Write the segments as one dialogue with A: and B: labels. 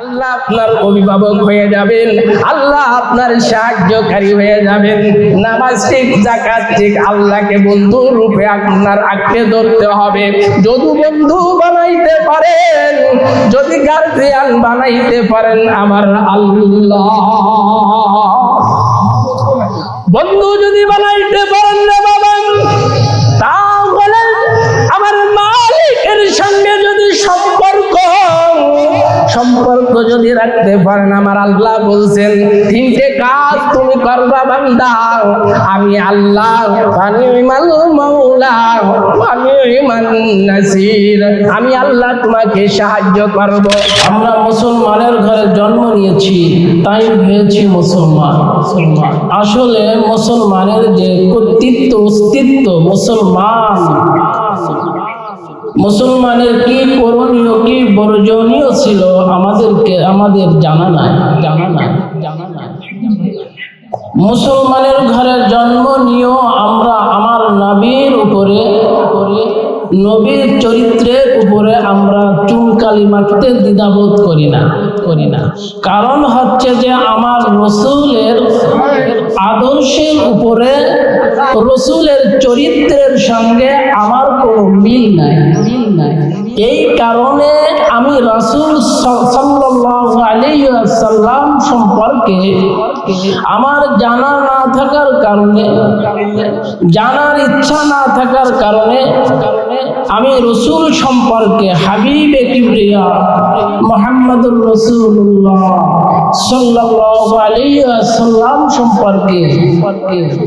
A: আল্লাহ আপনার অভিভাবক হয়ে যাবেন, আল্লাহ আপনার সাহায্যকারী হয়ে যাবেন। নামাজ ঠিক জাকাত ঠিক, আল্লাহকে বন্ধু রূপে আপনার আঁকড়ে ধরতে হবে। যদি বন্ধু বানাইতে পারেন, যদি গার্জিয়ান বানাইতে পারেন আমার আল্লাহ। বন্ধু যদি বানাইতে পারেন না বাবা, তাহলে আমার মালিকের সঙ্গে যদি সম্পর্ক সম্পর্ক যদি রাখতে পারেন, আমার আল্লাহ বলছেন, তিনটে কাজ তুমি করবা বান্দা। আমি আল্লাহ আমি আল্লাহ তোমাকে সাহায্য করব।
B: আমরা মুসলমানের ঘরে জন্ম নিয়েছি, তাই হয়েছি মুসলমান। মুসলমান। আসলে মুসলমানের যে কর্তৃত্ব, অস্তিত্ব, মুসলমান। মুসলমানের কি করণীয়, কি বর্জনীয় ছিল আমাদেরকে, আমাদের জানা নাই জানা নাই জানা নাই। মুসলমানের ঘরে জন্ম নিয়েও আমরা আমার নাবির উপরে উপরে নবীর চরিত্রের উপরে আমরা চুনকালি মারতে দ্বিধাবোধ করি না করি না। কারণ হচ্ছে যে আমার রসুলের আদর্শের উপরে রসুলের চরিত্রের সঙ্গে আমার কোনো মিল নাই মিল নাই। এই কারণে আমি রাসূল সাল্লাম সম্পর্কে আমার জানা না থাকার কারণে, জানার ইচ্ছা না থাকার কারণে আমি রসুল সম্পর্কে হাবিবে কিবরিয়া মোহাম্মদুর রসুল্লাহ ওয়াসাল্লাম সম্পর্কে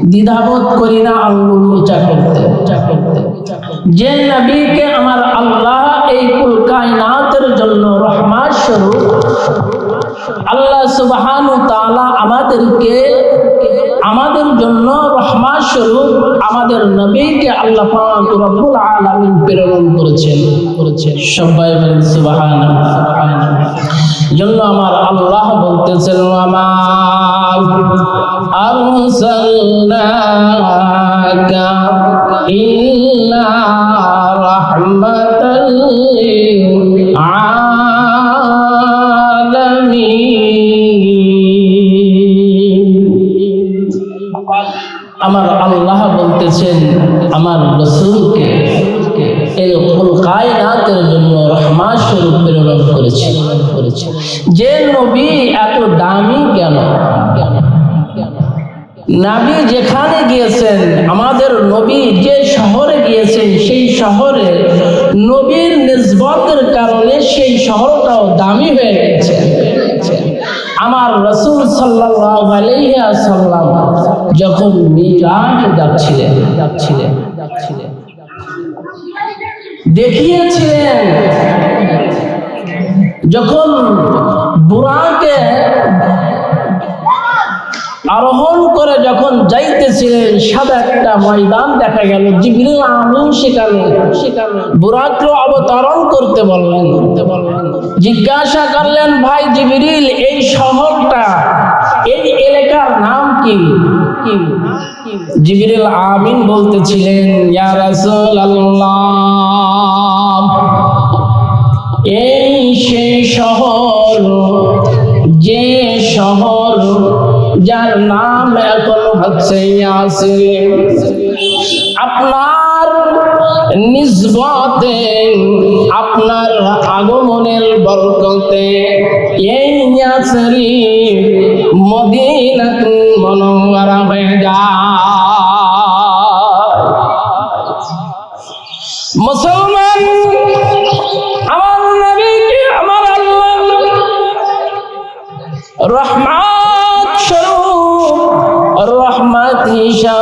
B: দ্বিধাবোধ করি না আঙ্গুল উঁচা করতে উঁচা করতে। যে নবীকে আমার আল্লাহ এই কুল কায়নাতের জন্য রহমান স্বরূপ আল্লাহ সুবহান তাআলা আমাদেরকে আমাদের জন্য রহমান স্বরূপ আমাদের নবীকে আল্লাহ রব্বুল আলামিন প্রেরণ করেছেন করেছেন। সবাই বলেন সুবহানাল্লাহ জন্য আমার আল্লাহ বলতেছেন আমার আরসালনাকা ইল্লা রাহমাতাল আলামিন। আমার আল্লাহ বলতেছেন, আমার রসুলকে এই জন্য প্রেরণ করেছে যে নবী এত দামি যেখানে গিয়েছেন, আমাদের নবী যে শহরে গিয়েছেন, সেই শহরে নবীর নিসবতের কারণে সেই শহরটাও দামি হয়ে গেছে। আমার রসুল সাল্লাল্লাহু যখন মিরাজ যাচ্ছিলেন যাচ্ছিলেন যাচ্ছিলেন দেখিয়েছিলেন যখন বুড়াকে আরোহণ যখন যাইতেছিলেন, সাদা একটা ময়দান দেখা গেল। জিবরিল আমিন সেখানে সেখানে বুরাককে অবতরণ করতে বললেন করতে বললেন। জিজ্ঞাসা করলেন, ভাই জিবরিল, এই শহরটা, এই এলাকার নাম কি? কি? জিবরিল আমিন বলতেছিলেন, ইয়া রাসূলুল্লাহ, এই সেই শহর, যে শহর যার নাম এখন হচ্ছে ইয়াসিন। আপনার নিজবতে আপনার আগমনের বরকতে এই ইয়াসরি মদিনাতুল মনোয়ারা হয়ে যায়।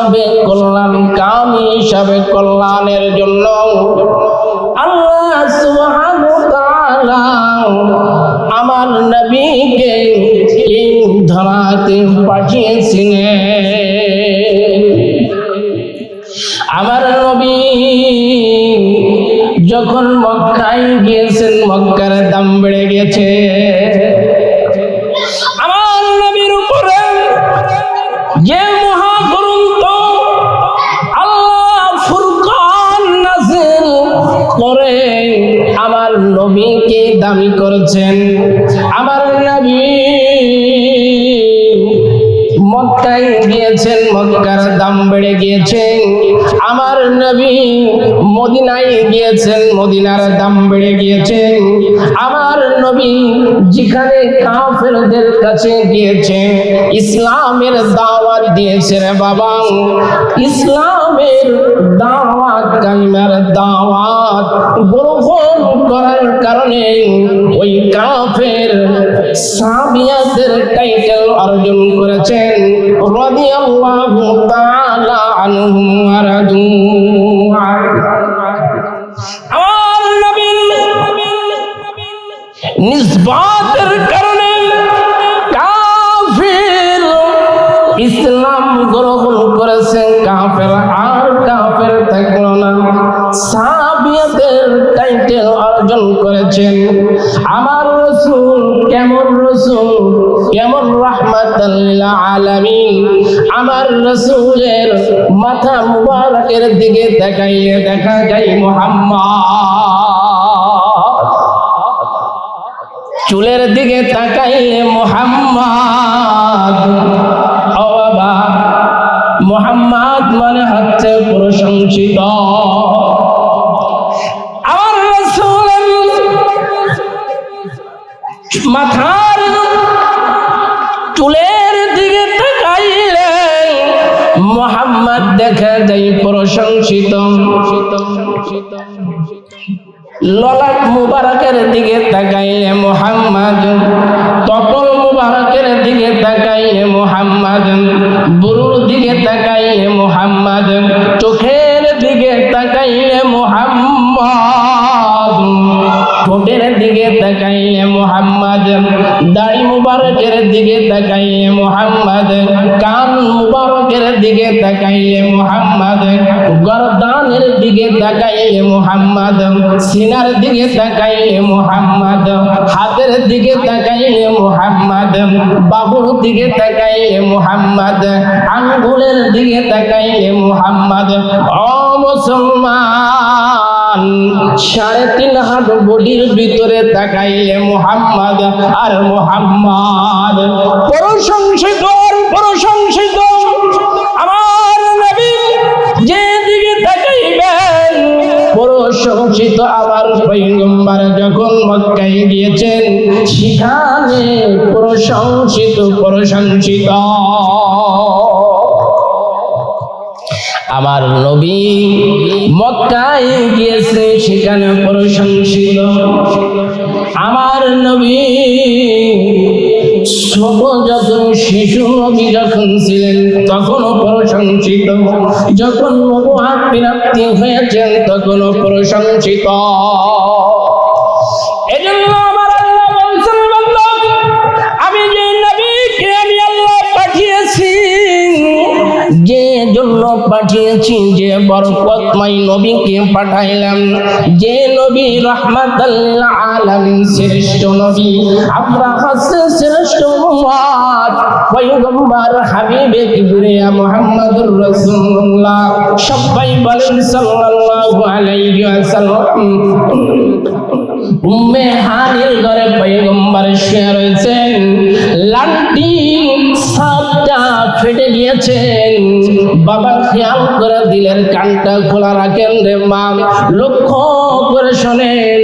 B: হিসাবে কল্যাণ কাম হিসাবে কল্যাণের জন্য আল্লাহ আমার নবীকে ধরাতে পাঠিয়েছিলেন। দাবি করেছেন। আমার নবী মক্কায় গিয়েছেন, মক্কার দাম বেড়ে গিয়েছেন আমার নবী মদিনায় গিয়েছেন, মদিনার দাম বেড়ে গিয়েছেন আমার নবী যেখানে কাফেরদের কাছে গিয়েছে, ইসলামের দাওয়াত দিয়েছে রে বাবা। ইসলামের দাওয়াত, কালিমার দাওয়াত গ্রহণ করার কারণে ওই কাফের সাবিয়াদের টাইটেল অর্জন করেছেন। রাদিয়াল্লাহু তাআলা আনহুম ওয়া করেছেন আমার রসুল কেমন রসুল? কেমন রাহমাতাল্লিল আলামিন? আমার রসুলের মাথা মুবারকের দিকে তাকাইলে দেখা যায় মোহাম্মদ। চুলের দিকে তাকাইলে মোহাম্মদ। মোহাম্মদ মানে হচ্ছে প্রশংসিত। প্রশংসিত। ললাট মুবারকের দিকে তাকাইলে মোহাম্মদ তপল মুবারকের দিকে তাকাইলে মোহাম্মদ দিকে তাকাইলে মোহাম্মদ, সিনার দিকে তাকাইলে মোহাম্মদ, হাতের দিকে তাকাইলে মোহাম্মদ, বাহুর দিকে তাকাইলে মোহাম্মদ, আঙ্গুলের দিকে তাকাইলে মোহাম্মদ। ও মুসলমান, সাড়ে তিন হাত বডির ভিতরে তাকাইলে মোহাম্মদ আর মোহাম্মদ।
A: প্রশংসিত প্রশংসিত
B: প্রশংসিত আবার পৈগম্বর যখন মক্কায় গিয়েছেন, সেখানে প্রশংসিত প্রশংসিত। আমার নবী মক্কায় গিয়েছে, সেখানে প্রশংসিত। আমার নবী যখন শিশু নবী যখন ছিলেন, তখনও প্রশংসিত। যখন প্রাপ্তি হয়েছেন, তখনও প্রশংসিত।
A: আমি যে নবীকে আমি আল্লাহ পাঠিয়েছি,
B: যে জন্য পাঠিয়েছি, যে বরকতময় নবীকে পাঠাইলাম, যে নবী আলামিন শ্রেষ্ঠ নবী, আমরা হাবিবে কিবরিয়া মুহাম্মদুর রাসূলুল্লাহ। সবাই বলেন সাল্লাল্লাহু আলাইহি ওয়াসাল্লাম, উম্মে হানির ঘরে পয়গম্বর শুয়ে রয়েছেন। সাতটা ফেটে গিয়েছেন। বাবা খেয়াল করে দিলের কানটা খোলা রাখেন রে মা। লক্ষ্য করে শোনেন,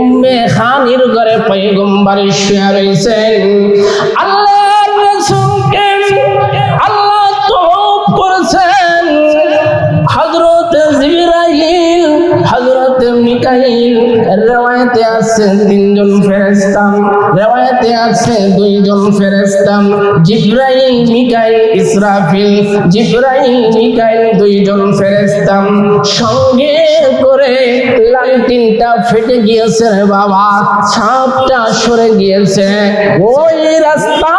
B: উম্মে হানির ঘরে পয়গম্বর শুয়ে রয়েছেন আল্লাহ তওব করেছেন। হযরত জিবরাইল, হযরত মিকাইল রেওয়ায়েতে আছে তিনজন ফেরেশতা, রেওয়ায়েতে আছে দুইজন ফেরেশতা, জিবরাইল, মিকাইল, ইসরাফিল, জিবরাইল, মিকাইল দুইজন ফেরেশতা। সঙ্গে করে লালটিনটা ফেটে গিয়েছে বাবা, ছাপটা সরে গিয়েছে। ওই রাস্তা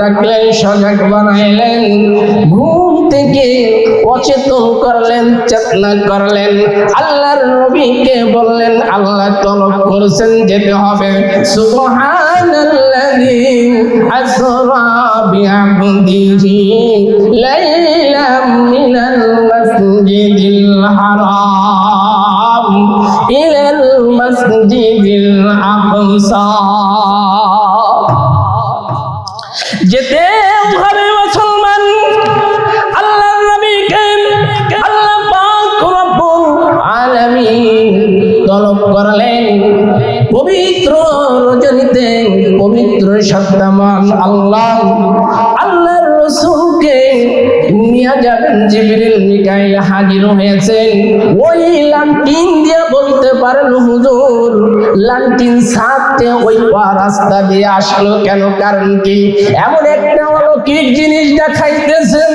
B: ডাকলেন সজাগ বানাইলেন ঘুম থেকে অচেতন করলেন, চেতনা করলেন। আল্লাহর নবীকে বললেন, আল্লাহ তলব করছেন যেতে হবে। সুবহানাল্লাযী আসরা বিআবদিহি লাইলাম মিনাল করলেন পবিত্র রজনীতে পবিত্র সত্তামান আল্লাহ, আল্লাহর রসুলকে নিয়ে যাবেন জিবরিল মিকাইল হাজির হয়েছেন। ওই লান্টিন দিয়ে বলতে পারেন হুজুর লান্টিন সাথে ওই পা রাস্তা দিয়ে আসলো কেন? কারণ কি? এমন একটা অলৌকিক জিনিস দেখাইতেছেন,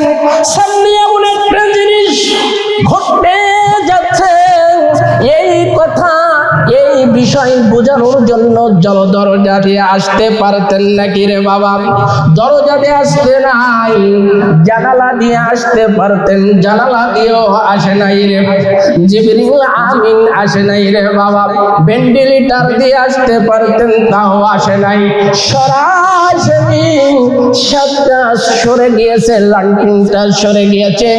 B: সামনে এমন একটা জিনিস ঘটতে যাচ্ছে। এই কথা বিষয় বোঝানোর জন্য জল দরজা দিয়ে আসতে পারতেন নাকি রে বাবা? দরজা দিয়ে আসতে নাই, জানালা দিয়ে আসতে পারতেন, জানালা দিয়েও আসে নাই রে। জিবরিল আমিন আসে নাই রে বাবা। ভেন্টিলেটর দিয়ে আসতে পারতেন, তাও আসে নাই। সরাসরি সাতটা সরে গিয়েছে সরে গিয়েছে।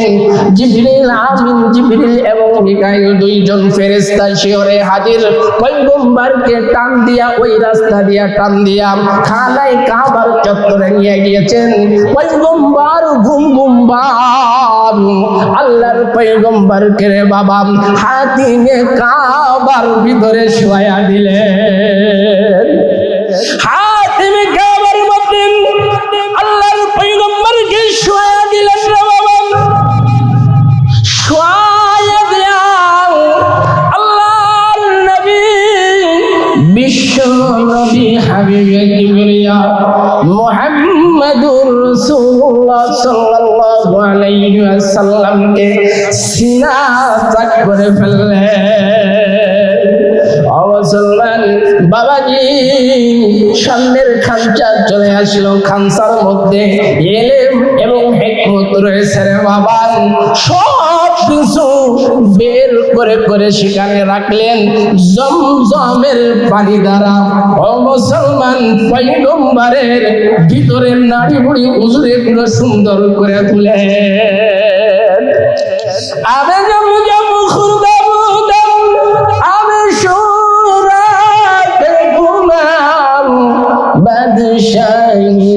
B: জিবরিল আমিন, জিবরিল এবং মিকাইল দুইজন হাজির। পয়গম্বরকে টান দিয়া, ওই রাস্তা দিয়া টান দিয়া কাবার চত্বরে নিয়ে গিয়েছেন। পয়গম্বর ঘুম ঘুমবার আল্লাহর পয়গম্বর কে বাবা হাতিনে কাবার ভিতরে শোয়া দিলেন। হাতিমে শোয়া দিলেন রে বাবা। শোয়া দিয়া আল্লাহর নবী, বিশ্ব নবী হাবিবে কিবরিয়া মুহাম্মাদুর রাসূলুল্লাহ সাল্লাল্লাহু আলাইহি ওয়াসাল্লামকে সিনা তাক করে ফেললেন। অবসলমান বাবাজি, সামনের খাঞ্চা চলে আসলো। খানসার মধ্যে হেকমত রয়েছে বাবা। সব কিছু বের করে করে সেখানে রাখলেন। জমজমের পানি দ্বারা। ও মুসলমান পৈগম্বরের ভিতরের নাড়ি বুড়ি উজুরে গুলো সুন্দর করে তুলে আবে আবে সুরাত গুলাম বাদশাহী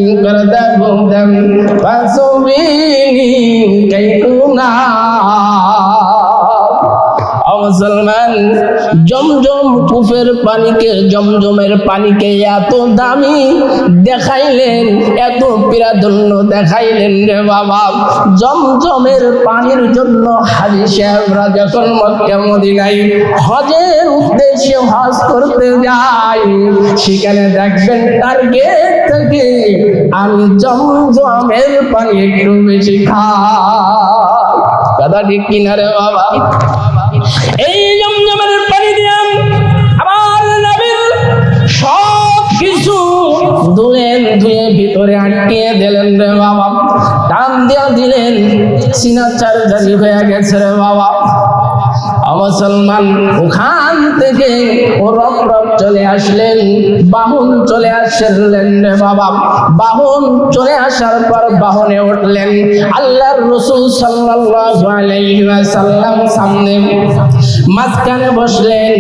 B: পাসবিনি মুসলমান, জমজম কুফের পানিকে, জমজমের পানিকে এত দামি দেখাইলেন, এত প্রাধান্য দেখাইলেন রে বাবা। জমজমের পানির জন্য হাজি সাহেবরা যখন মক্কা মদিনায় হজের উদ্দেশ্যে হজ করতে যাই সেখানে দেখবেন টার্গেট থেকে আমি জমজমের পানি একটু বেশি খা কথা ঠিক কিনা রে বাবা? এই জমজমের পানি দিলাম আমার নবীর সব কিছু ধুলেন ধুয়ে ভিতরে আটকিয়ে দিলেন রে বাবা। টান দিয়া দিলেন, সিনা চারজারি হয়ে গেছে রে বাবা। মুসলমান ওখান থেকে ও রব রব চলে আসলেন, বাহন চলে আসলেন রে বাবা। বাহন চলে আসার পর বাহনে উঠলেন। আল্লাহর রসুল সাল্লাল্লাহু আলাইহি ওয়াসাল্লাম সামনে মাঝখানে বসলেন।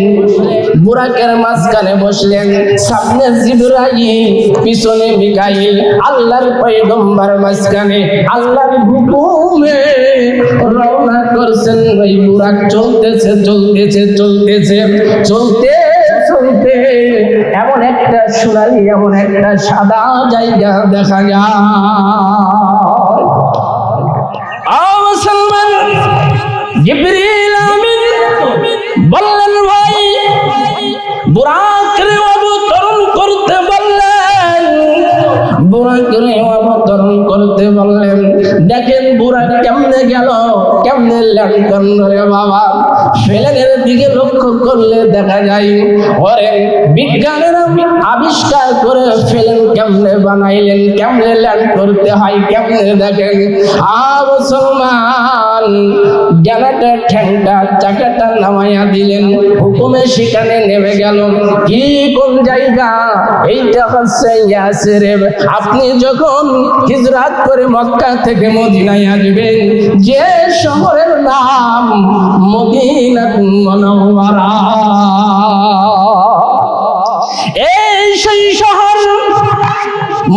B: বুরাকের মাঝখানে বসলেন। সামনে জিবরাইল, পিছনে মিকাইল, আল্লাহর পয়গম্বর মাঝখানে আল্লাহর হুকুমে রওনা করছেন। ওই বুরাক চলতেছে চলতেছে চলতেছে, চলতে চলতে এমন একটা সোনালি এমন একটা সাদা জায়গা দেখা যায়। মুসলমান জিবরিল লক্ষ্য করলে দেখা যায় বিজ্ঞানীরা আবিষ্কার করে ফেলেন, কেমনে বানাইলেন, কেমনে ল্যান্ড করতে হয়, কেমনে দেখেন? আ মুসলমান জানাটা ঠ্যাংটা চাকাটা নামাইয়া দিলেন। হুকুমে সেখানে নেমে গেল কি কোন জায়গা? এইটা হচ্ছে ইয়াসরিব আপনি যখন হিজরাত করে মক্কা থেকে মদিনায় আসবেন, যে শহরের নাম মদিনা মনোয়ারা এই সেই শহর,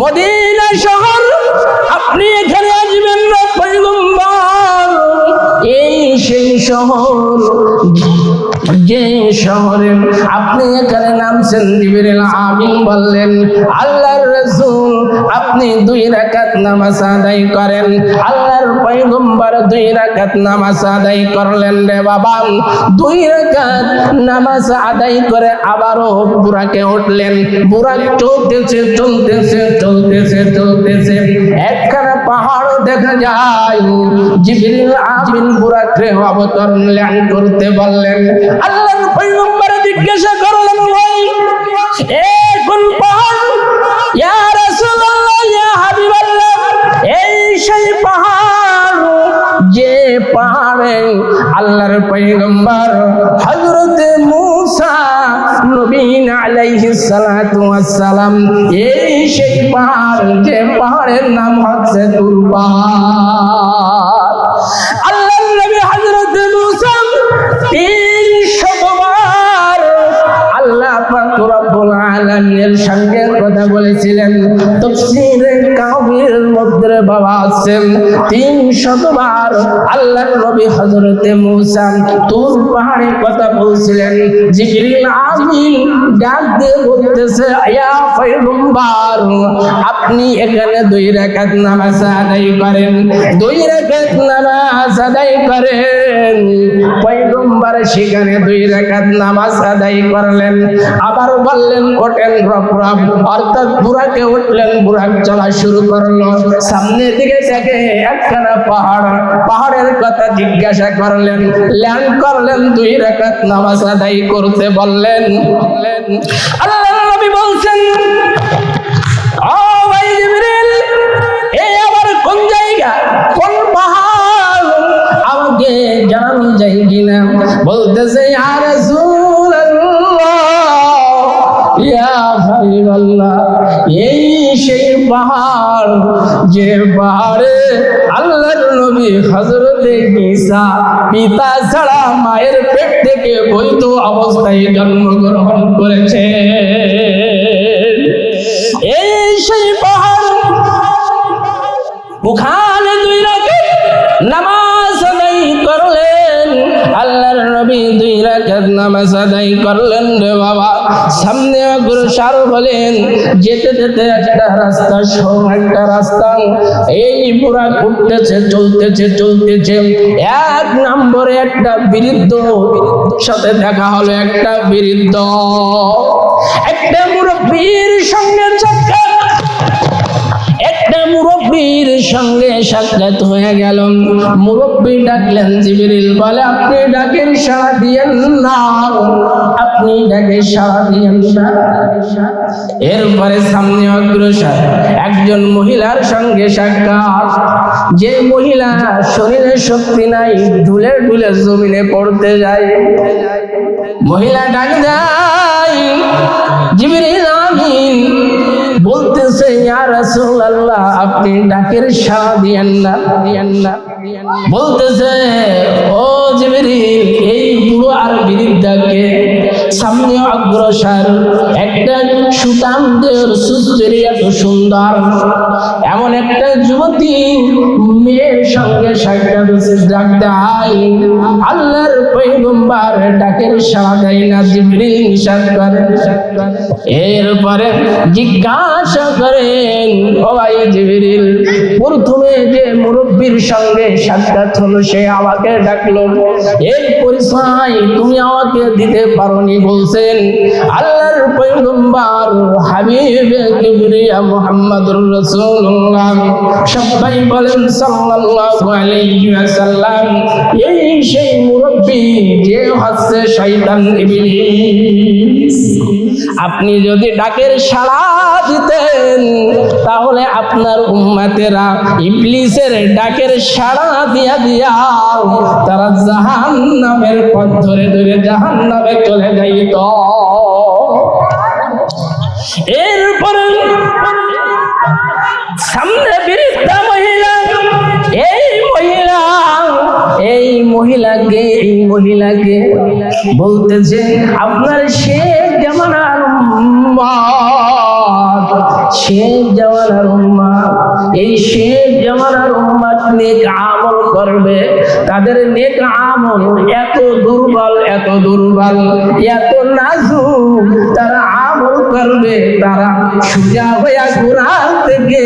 B: মদিনা শহর শহর। যে শহরে আপনি এখানে নামছেন জিবরিল আমিন বললেন আল্লাহর রাসূল আপনি দুই রাকাত নামাজ আদায় করেন। আল্লাহর পয়গম্বর দুই রাকাত নামাজ আদায় করলেন রে বাবা। দুই রাকাত নামাজ আদায় করে আবারও বুড়াকে উঠলেন। বুড়া চলতেছে চলতেছে চলতেছে চলতেছে। একখানা পাহাড় দেখা যায়। জিবরিল আমিন বুড়াকে অবতরণ ল্যান্ড করতে বললেন, আল্লাহর পয়গম্বর জিজ্ঞাসা করলেন, ভাই এ কোন পাহাড় আল্লাহর পয়গম্বর হযরত মূসা নবীন আলাইহিস সালাতু ওয়াস এই সেই পাহাড়, যে পাহাড়ের নাম হচ্ছে তুর পাহাড় আল্লাহর নবী হযরত মূসা তিন শতবার আল্লাহ পাক রব্বুল আলামিনের সঙ্গে বলেছিলেন, তাফসীরে কাবির মধ্যে বাবা আছেন। তিন শতবার আল্লাহ নবী হযরতে মূসা তুর পাহাড়ে কথা বলছিলেন। জিবরিল আমিন ডাক দিয়ে বলতেছে, ইয়া পয়গম্বর, আপনি এখানে দুই রাকাত নামাজ আদায় করেন। দুই রাকাত নামাজ আদায় করেন। সেখানে দুই রাকাত নামাজ আদায় করলেন। আবার বললেন, ওঠেন রব অর্থাৎ বুড়াকে উঠলেন বুড়াক চলা শুরু করল। সামনের দিকে দেখে একখানা পাহাড়। পাহাড়ের কথা জিজ্ঞাসা করলেন ল্যান্ড করলেন দুই রাকাত নামাজ আদায় করতে? বললেন বললেন। আল্লাহ নবী বলছেন ও জানানো যায় কিনা বলতেছে হাবিবাল্লাহ, এই সেই পাহাড়, যে পাহাড়ে আল্লাহর নবী হযরতে ঈসা পিতা ছাড়া মায়ের পেট থেকে বৈধ অবস্থায় জন্মগ্রহণ করেছে। নামাজ করলেন রে বাবা। সামনে অগ্রসর হলেন যেতে যেতে একটা রাস্তা সব একটা রাস্তা। এই পুরা ঘুরতেছে চলতেছে চলতেছে। এক নম্বরে একটা বৃদ্ধ সাথে দেখা হলো একটা বৃদ্ধ। একটা মুরব্বীর সঙ্গে সঙ্গে সাক্ষাৎ হয়ে গেল মুরব্বী ডাকলেন জিবরিল, বলে, আপনি ডাকের সাড়া দিয়েন না। আপনি ডাকে সাড়া দিয়েন না। এরপরে সামনে অগ্রসর একজন মহিলার সঙ্গে সাক্ষাৎ। যে মহিলা শরীরে শক্তি নাই ঢুলে ঢুলে জমিনে পড়তে যায়। মহিলা ডাক দেয়, জিবরিল আমিন বলতেছে রাসূলুল্লাহ, আপনি ডাকের সাড়া দিয়েন না দিয়েন না বলতেছে, ও জিবরিল, এই পুরো আর বৃদ্ধাকে সামনে অগ্রসর। একটা সুতাম দেওয়ার সুস্থির এত সুন্দর। এমন একটা যুবতী মেয়ের সঙ্গে সাক্ষাৎ হয়েছে ডাক দেয় আল্লাহর পয়গম্বর ডাকের সাড়া দেয় না জিবরিল করে এরপরে জিজ্ঞাসা করেন, ও ভাই জিবরিল, প্রথমে যে মুরব্বীর সঙ্গে সাক্ষাৎ হলো, সে আমাকে ডাকলো, এই পরিচয় তুমি আমাকে দিতে পারোনি, বলছেন। আল্লাহর পয়গম্বর হাবিব কিবরিয়া মুহাম্মদুর রাসূলুল্লাহ সবাই বলেন, সাল্লাল্লাহু আলাইহি ওয়াসাল্লাম, এই সেই মুরব্বী যে হচ্ছে শয়তান ইবলিস। আপনি যদি ডাকের সাড়া দিতেন তাহলে আপনার উম্মাতেরা ইবলিসের ডাকের সাড়া দিয়া দিয়া তারা জাহান নামের পথ ধরে ধরে জাহান নামে চলে যাইত। এরপরে সামনে বৃদ্ধা মহিলা, এই মহিলা, এই মহিলাকে এই মহিলাকে বলতেছে, আপনার সে জামানার উম্মত শেখ জামানার উম্মত এই শেখ জামানার উম্মত নেক আমল করবে। তাদের নেক আমল এত দুর্বল এত দুর্বল, এত নাজুক। তারা আমল করবে, তারা সোজা হইয়া গুনাহ থেকে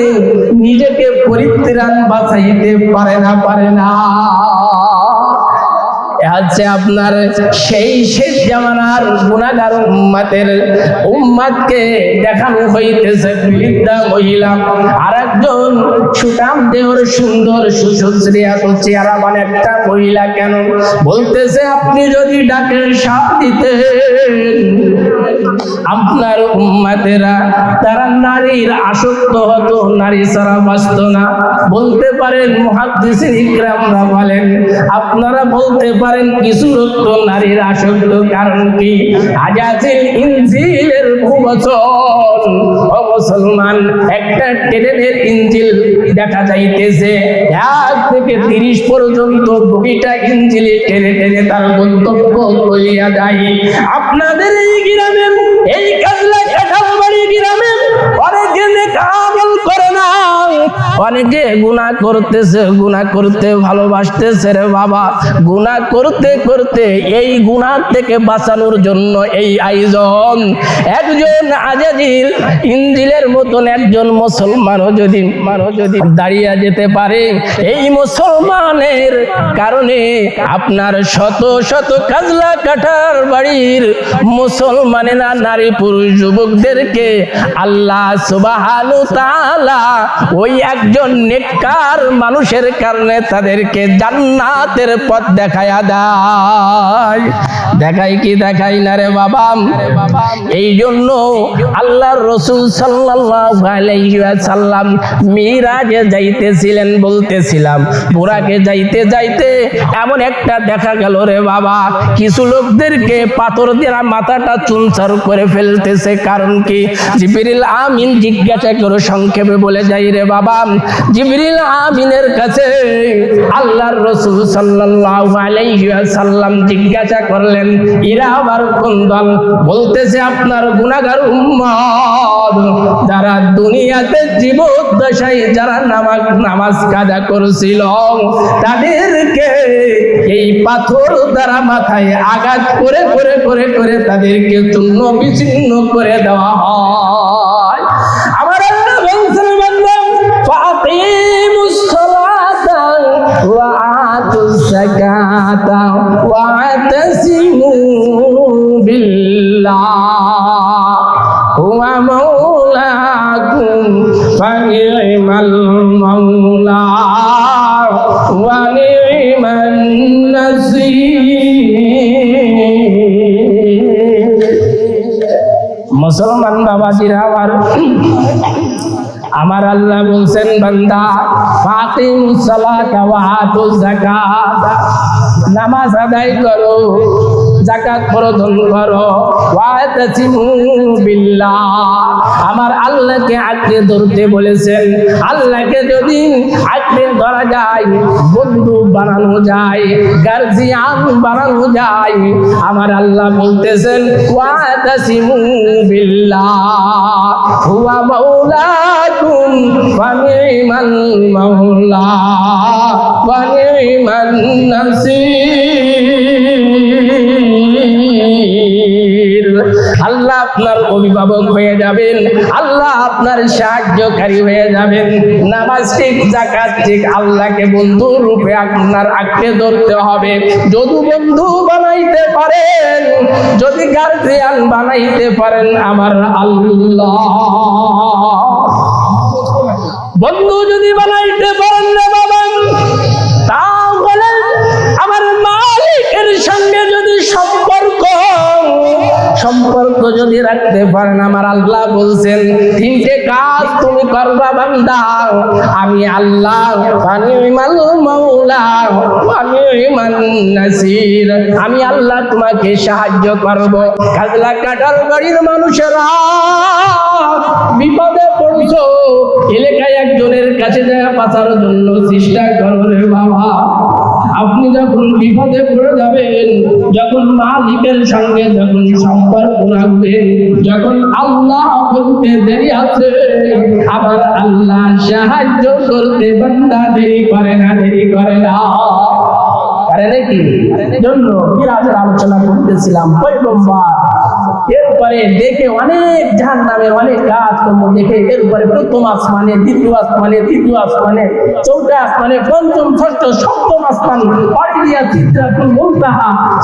B: নিজেকে পরিত্রাণ বাঁচাইতে পারে না পারে না। হচ্ছে আপনার সেই শেষ জামানার গুণাগার উম্মাতের উম্মাদকে দেখানো হইতেছে বৃদ্ধা মহিলা। আর একজন সুটাম দেহর সুন্দর সুশ্রী চেহারা মানে একটা মহিলা কেন? বলতেছে, আপনি যদি ডাকের সাপ দিতে আপনার উম্মাতেরা তারা নারীর আসক্ত হতো, নারী ছাড়া বাঁচত না। বলতে পারেন, মুহাদ্দিসিন ইকরামরা বলেন, আপনারা বলতে পারেন কিছু রক্ত নারীর আসক্ত? কারণ কি? আজাজিল ইঞ্জিলের প্রবচন ও মুসলমান, একটা ট্রেনের ইঞ্জিল দেখা যাইতেছে। এক থেকে তিরিশ পর্যন্ত বগিটা ইঞ্জিলে টেনে টেনে তার গন্তব্য লইয়া যায়। আপনাদের এই গ্রামের এই অনেকে গুনাহ করতেছে গুনাহ করতে ভালোবাসতেছে রে বাবা। গুনাহ করতে করতে এই গুণার থেকে বাঁচানোর জন্য এই আয়োজন। একজন আজাজিল, ইঞ্জিলের মতন একজন মুসলমানও যদি মানও যদি দাঁড়িয়ে যেতে পারে, এই মুসলমানের কারণে আপনার শত শত কাজলা কাঠার বাড়ির মুসলমানেরা নারী পুরুষ যুবকদেরকে আল্লাহ তাআলা ওই একজন নেককার মানুষের কারণে তাদেরকে জান্নাতের পথ দেখায়া দেয়? দেখাই কি দেখাই না রে বাবা? এই জন্য আল্লাহর রসুল ওয়াসাল্লাম মিরাজে যাইতেছিলেন বলতেছিলাম বুড়াকে যাইতে যাইতে এমন একটা দেখা গেল রে বাবা। কিছু লোকদেরকে পাথর দিয়ে মাথাটা চুনচার করে ফেলতেছে, কারণ কি? জিবরিল আমিন জিজ্ঞাসা করে সংক্ষেপে বলে যাই রে বাবা জিবরিল আমিনের কাছে আল্লাহর রসুল সাল্লাল্লাহু আলাইহি ওয়াসাল্লাম জিজ্ঞাসা করলেন, এরা আবার কোন দল? বলতেছে, আপনার গুনাহগার উম্মত। যারা দুনিয়াতে জীবদ্দশায় যারা নামাজ নামাজ কাজা করেছিল, তাদেরকে এই পাথর দ্বারা মাথায় আঘাত করে করে করে করে তাদেরকে চূর্ণ বিচ্ছিন্ন করে দেওয়া হয়। আতাসিমু বিল্লাহ। হুয়া মাওলাকুম ফানি'মাল মাওলা ওয়া নি'মান নাসীর। মুসলমান বাবাজিরা আমার আমার আল্লাহ বলছেন, বান্দা ফাতিমুস সালাতা ওয়া আতুজ যাকাত। নামাজ আদায় করো। যাকাত প্রদান করো। বিল্লাহ। আমার আল্লাহকে আঁকড়ে ধরতে বলেছেন। আল্লাহকে যদি আঁকড়ে ধরা যায় বন্ধু বানানো যায়, গার্জিয়ান বানানো যায়, আমার আল্লাহ বলতেছেন ওয়া তাসিমু বিল্লাহ। হুয়া মাওলাকুম ওয়া নি'মাল মাওলা। ওয়া নি'মান নাসীর
A: অভিভাবক হয়ে যাবেন, আল্লাহ আপনার সাহায্যকারী হয়ে যাবেন। নামাজ ঠিক জাকাত ঠিক, আল্লাহকে বন্ধু রূপে আপনার আঁকড়ে ধরতে হবে। যদি বন্ধু বানাইতে পারেন, যদি গার্জিয়ান বানাইতে পারেন আমার আল্লাহ। বন্ধু যদি বানাইতে পারেন না বাবা, তাহলে আমার মালিকের সঙ্গে যদি সম্পর্ক সম্পর্ক যদি রাখতে পারেন, আমার আল্লাহ বলছেন, তিনটে কাজ তুমি করবা বান্দা। আমি আল্লাহ আমি আল্লাহ তোমাকে সাহায্য করব। খাজলা কাটার বাড়ির মানুষেরা বিপদে পড়ছো। এলাকায় একজনের কাছে জায়গা পাচার জন্য চেষ্টা করো রে বাবা। আপনি যখন বিপদে পড়ে যাবেন, যখন মালিকের সঙ্গে যখন সম্পর্ক রাখবেন যখন আল্লাহ করতে দেরি আছে, আবার আল্লাহ সাহায্য করতে বান্দা দেরি করে না, দেরি করে না। জন্য বিরাজের আলোচনা করতেছিলাম, পয়গম্বর। এরপরে দেখে অনেক জাহান নামের অনেক কাজ কর্ম দেখে এরপরে প্রথম আসমানে, দ্বিতীয় আসমানে, তৃতীয় আসমানে চৌথা আসমানে, পঞ্চম, ষষ্ঠ, সপ্তম আসমান দিয়া চিত্রাতুল মুনতাহা